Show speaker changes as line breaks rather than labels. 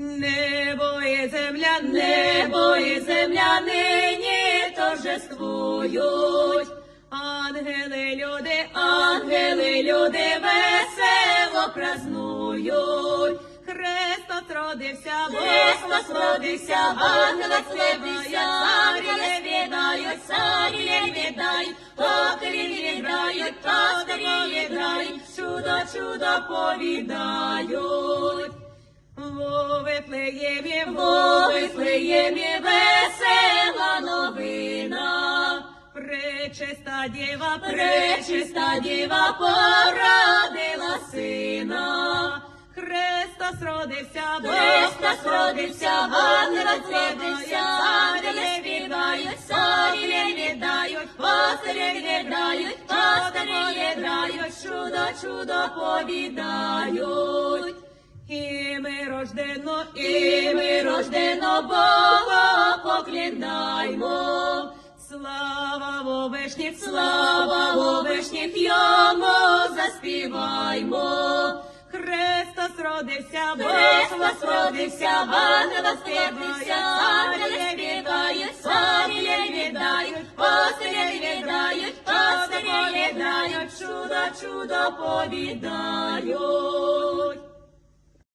Небо і земля, небо і земля нині торжествують. Ангели, люди, ангели, люди весело празнують. Христос родився, Христос родився, ангела славився, царі відають, царі відають, покрі відають, пастирі відають, чудо, чудо повідають. Вифлеємі, во Вифлеємі, весела новина. Пречиста діва, пречиста діва породила сина. Христос родився, Христос родився, ангела родився, ангели співають, царі віддають, пастирі віддають, пастирі віддають, чудо, чудо повідають. Рождено, і ми рождено Бога поклінаймо. Слава вовишніх, слава вовишніх, йому заспіваймо. Христос родився, Христос родився, ангела співався, ангели співають, царі віддають, пастирі віддають, пастирі віддають, чудо, чудо повідають.